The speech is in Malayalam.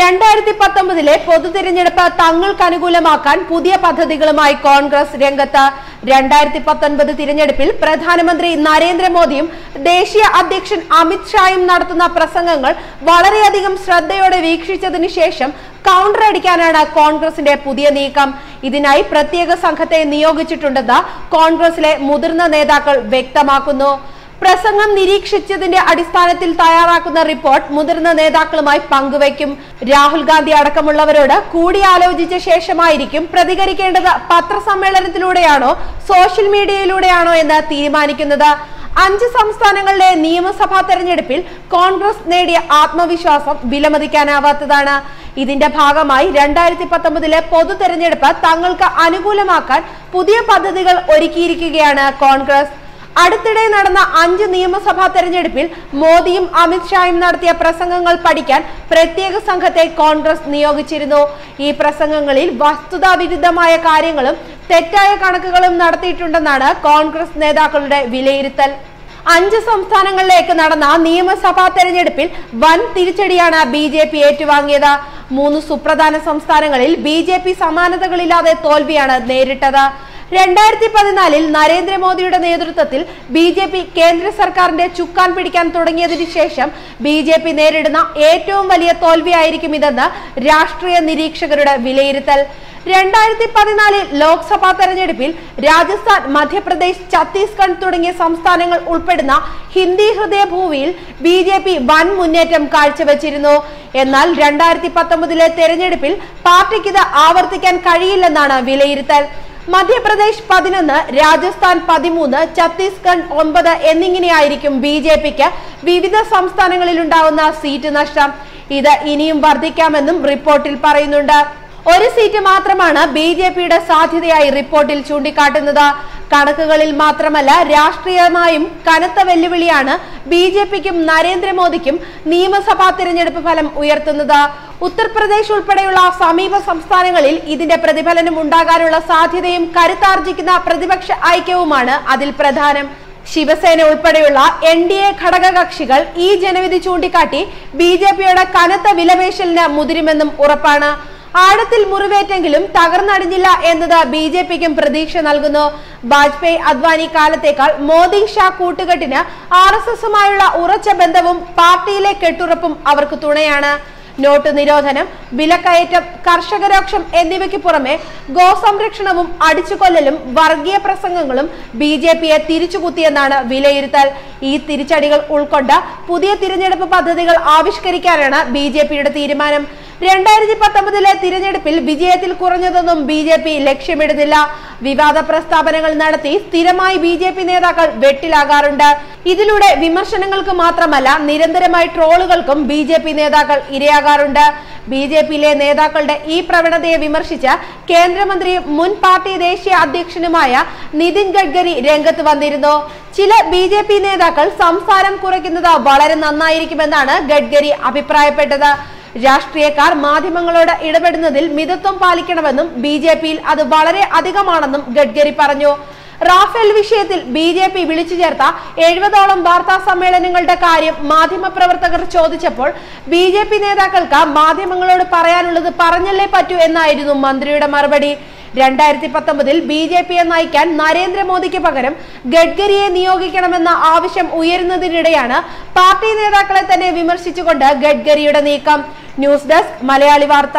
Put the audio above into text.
രണ്ടായിരത്തി പത്തൊമ്പതിലെ പൊതു തിരഞ്ഞെടുപ്പ് തങ്ങൾക്ക് അനുകൂലമാക്കാൻ പുതിയ പദ്ധതികളുമായി കോൺഗ്രസ് രംഗത്ത്. രണ്ടായിരത്തി പത്തൊൻപത് തിരഞ്ഞെടുപ്പിൽ പ്രധാനമന്ത്രി നരേന്ദ്രമോദിയും ദേശീയ അധ്യക്ഷൻ അമിത്ഷായും നടത്തുന്ന പ്രസംഗങ്ങൾ വളരെയധികം ശ്രദ്ധയോടെ വീക്ഷിച്ചതിനു ശേഷം കൗണ്ടർ അടിക്കാനാണ് കോൺഗ്രസിന്റെ പുതിയ നീക്കം. ഇതിനായി പ്രത്യേക സംഘത്തെ നിയോഗിച്ചിട്ടുണ്ടെന്ന് കോൺഗ്രസിലെ മുതിർന്ന നേതാക്കൾ വ്യക്തമാക്കുന്നു. പ്രസംഗം നിരീക്ഷിച്ചതിന്റെ അടിസ്ഥാനത്തിൽ തയ്യാറാക്കുന്ന റിപ്പോർട്ട് മുതിർന്ന നേതാക്കളുമായി പങ്കുവയ്ക്കും. രാഹുൽ ഗാന്ധി അടക്കമുള്ളവരോട് കൂടിയാലോചിച്ച ശേഷമായിരിക്കും പ്രതികരിക്കേണ്ടത് പത്രസമ്മേളനത്തിലൂടെയാണോ സോഷ്യൽ മീഡിയയിലൂടെയാണോ എന്ന് തീരുമാനിക്കുന്നത്. അഞ്ച് സംസ്ഥാനങ്ങളിലെ നിയമസഭാ തെരഞ്ഞെടുപ്പിൽ കോൺഗ്രസ് നേടിയ ആത്മവിശ്വാസം വിലമതിക്കാനാവാത്തതാണ്. ഇതിന്റെ ഭാഗമായി രണ്ടായിരത്തി പത്തൊമ്പതിലെ പൊതു തെരഞ്ഞെടുപ്പ് തങ്ങൾക്ക് അനുകൂലമാക്കാൻ പുതിയ പദ്ധതികൾ ഒരുക്കിയിരിക്കുകയാണ് കോൺഗ്രസ്. അടുത്തിടെ നടന്ന അഞ്ച് നിയമസഭാ തെരഞ്ഞെടുപ്പിൽ മോദിയും അമിത്ഷായും നടത്തിയ പ്രസംഗങ്ങൾ പഠിക്കാൻ പ്രത്യേക സംഘത്തെ കോൺഗ്രസ് നിയോഗിച്ചിരുന്നു. ഈ പ്രസംഗങ്ങളിൽ വസ്തുതാവിരുദ്ധമായ കാര്യങ്ങളും തെറ്റായ കണക്കുകളും നടത്തിയിട്ടുണ്ടെന്നാണ് കോൺഗ്രസ് നേതാക്കളുടെ വിലയിരുത്തൽ. അഞ്ച് സംസ്ഥാനങ്ങളിലേക്ക് നടന്ന നിയമസഭാ തെരഞ്ഞെടുപ്പിൽ വൻ തിരിച്ചടിയാണ് ബി ജെ പി ഏറ്റുവാങ്ങിയത്. മൂന്ന് സുപ്രധാന സംസ്ഥാനങ്ങളിൽ ബി ജെ പി സമാനതകളില്ലാതെ തോൽവിയാണ് നേരിട്ടത്. രണ്ടായിരത്തി പതിനാലിൽ നരേന്ദ്രമോദിയുടെ നേതൃത്വത്തിൽ ബി ജെ പി കേന്ദ്ര സർക്കാരിന്റെ ചുക്കാൻ പിടിക്കാൻ തുടങ്ങിയതിനു ശേഷം ബി ജെ പി നേരിടുന്ന ഏറ്റവും വലിയ തോൽവിയായിരിക്കും ഇതെന്ന് രാഷ്ട്രീയ നിരീക്ഷകരുടെ വിലയിരുത്തൽ. രണ്ടായിരത്തി പതിനാലിൽ ലോക്സഭാ തെരഞ്ഞെടുപ്പിൽ രാജസ്ഥാൻ മധ്യപ്രദേശ് ഛത്തീസ്ഗഡ് തുടങ്ങിയ സംസ്ഥാനങ്ങൾ ഉൾപ്പെടുന്ന ഹിന്ദി ഹൃദയഭൂമിയിൽ ബി ജെ പി വൻ മുന്നേറ്റം കാഴ്ചവെച്ചിരുന്നു. എന്നാൽ രണ്ടായിരത്തി പത്തൊമ്പതിലെ തെരഞ്ഞെടുപ്പിൽ പാർട്ടിക്കിത് ആവർത്തിക്കാൻ കഴിയില്ലെന്നാണ് വിലയിരുത്തൽ. മധ്യപ്രദേശ് പതിനൊന്ന് രാജസ്ഥാൻ പതിമൂന്ന് ഛത്തീസ്ഗഡ് ഒൻപത് എന്നിങ്ങനെയായിരിക്കും ബി ജെ പിക്ക് വിവിധ സംസ്ഥാനങ്ങളിലുണ്ടാവുന്ന സീറ്റ് നഷ്ടം. ഇത് ഇനിയും വർദ്ധിക്കാമെന്നും റിപ്പോർട്ടിൽ പറയുന്നുണ്ട്. ഒരു സീറ്റ് മാത്രമാണ് ബി ജെ പിയുടെ സാധ്യതയായി റിപ്പോർട്ടിൽ ചൂണ്ടിക്കാട്ടുന്നത്. കണക്കുകളിൽ മാത്രമല്ല രാഷ്ട്രീയമായും കനത്ത വെല്ലുവിളിയാണ് ബി ജെ പിക്കും നരേന്ദ്രമോദിക്കും നിയമസഭാ തിരഞ്ഞെടുപ്പ് ഫലം ഉയർത്തുന്നത്. ഉത്തർപ്രദേശ് ഉൾപ്പെടെയുള്ള സമീപ സംസ്ഥാനങ്ങളിൽ ഇതിന്റെ പ്രതിഫലനം ഉണ്ടാകാനുള്ള സാധ്യതയും കരുത്താർജിക്കുന്ന പ്രതിപക്ഷ ഐക്യവുമാണ് അതിൽ പ്രധാനം. ശിവസേന ഉൾപ്പെടെയുള്ള എൻ ഡി എ ഘടകകക്ഷികൾ ഈ ജനവിധി ചൂണ്ടിക്കാട്ടി ബി ജെ പിയുടെ കനത്ത വിലപേശലിന് മുതിരുമെന്നും ഉറപ്പാണ്. ആഴത്തിൽ മുറിവേറ്റെങ്കിലും തകർന്നടിഞ്ഞില്ല എന്നത് ബി ജെ പിക്കും പ്രതീക്ഷ നൽകുന്നു. വാജ്പേയി അദ്വാനി കാലത്തേക്കാൾ മോദി ഷാ കൂട്ടുകെട്ടിന് ആർ എസ് എസുമായുള്ള ഉറച്ച ബന്ധവും പാർട്ടിയിലെ കെട്ടുറപ്പും അവർക്ക് തുണയാണ്. നോട്ട് നിരോധനം വിലക്കയറ്റം കർഷകരോക്ഷം എന്നിവയ്ക്ക് പുറമെ ഗോസംരക്ഷണവും അടിച്ചുകൊല്ലലും വർഗീയ പ്രസംഗങ്ങളും ബി ജെ പിയെ തിരിച്ചുകുത്തിയെന്നാണ് വിലയിരുത്തൽ. ഈ തിരിച്ചടികൾ ഉൾക്കൊണ്ട് പുതിയ തിരഞ്ഞെടുപ്പ് പദ്ധതികൾ ആവിഷ്കരിക്കാനാണ് ബി തീരുമാനം. രണ്ടായിരത്തി പത്തൊമ്പതിലെ തിരഞ്ഞെടുപ്പിൽ വിജയത്തിൽ കുറഞ്ഞതൊന്നും ബി ജെ പി ലക്ഷ്യമിടുന്നില്ല. വിവാദ പ്രസ്താവനകൾ നടത്തി സ്ഥിരമായി ബി ജെ പി നേതാക്കൾ വെട്ടിലാകാറുണ്ട്. ഇതിലൂടെ വിമർശനങ്ങൾക്ക് മാത്രമല്ല നിരന്തരമായി ട്രോളുകൾക്കും ബി ജെ പി നേതാക്കൾ ഇരയാകാറുണ്ട്. ബി ജെ പിയിലെ നേതാക്കളുടെ ഈ പ്രവണതയെ വിമർശിച്ച് കേന്ദ്രമന്ത്രിയും മുൻ പാർട്ടി ദേശീയ അധ്യക്ഷനുമായ നിതിൻ ഗഡ്കരി രംഗത്ത് വന്നിരുന്നു. ചില ബി ജെ പി നേതാക്കൾ സംസാരം കുറയ്ക്കുന്നത് വളരെ നന്നായിരിക്കുമെന്നാണ് ഗഡ്കരി അഭിപ്രായപ്പെട്ടത്. രാഷ്ട്രീയക്കാർ മാധ്യമങ്ങളോട് ഇടപെടുന്നതിൽ മിതത്വം പാലിക്കണമെന്നും ബി ജെ പിയിൽ അത് വളരെ അധികമാണെന്നും ഗഡ്കരി പറഞ്ഞു. റാഫേൽ വിഷയത്തിൽ ബി ജെ പി വിളിച്ചു ചേർത്ത എഴുപതോളം വാർത്താ സമ്മേളനങ്ങളുടെ കാര്യം മാധ്യമപ്രവർത്തകർ ചോദിച്ചപ്പോൾ ബി ജെ പി നേതാക്കൾക്ക് മാധ്യമങ്ങളോട് പറയാനുള്ളത് പറഞ്ഞല്ലേ പറ്റൂ എന്നായിരുന്നു മന്ത്രിയുടെ മറുപടി. രണ്ടായിരത്തി പത്തൊമ്പതിൽ ബി ജെ പിയെ നയിക്കാൻ നരേന്ദ്രമോദിക്ക് പകരം ഗഡ്കരിയെ നിയോഗിക്കണമെന്ന ആവശ്യം ഉയരുന്നതിനിടെയാണ് പാർട്ടി നേതാക്കളെ തന്നെ വിമർശിച്ചുകൊണ്ട് ഗഡ്കരിയുടെ നീക്കം. ന്യൂസ് ഡെസ്ക് മലയാളി വാർത്ത.